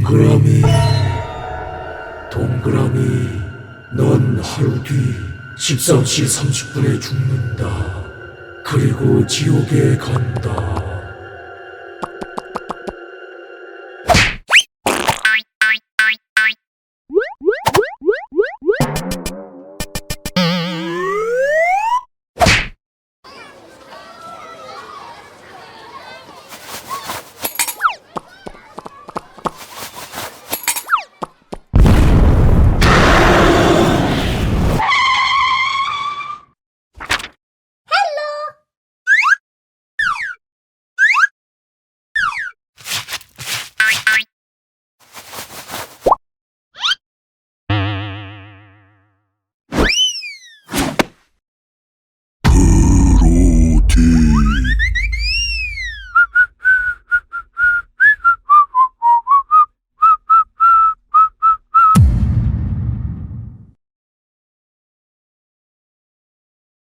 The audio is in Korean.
동그라미. 동그라미 넌 하루 뒤 13시 30분에 죽는다. 그리고 지옥에 간다.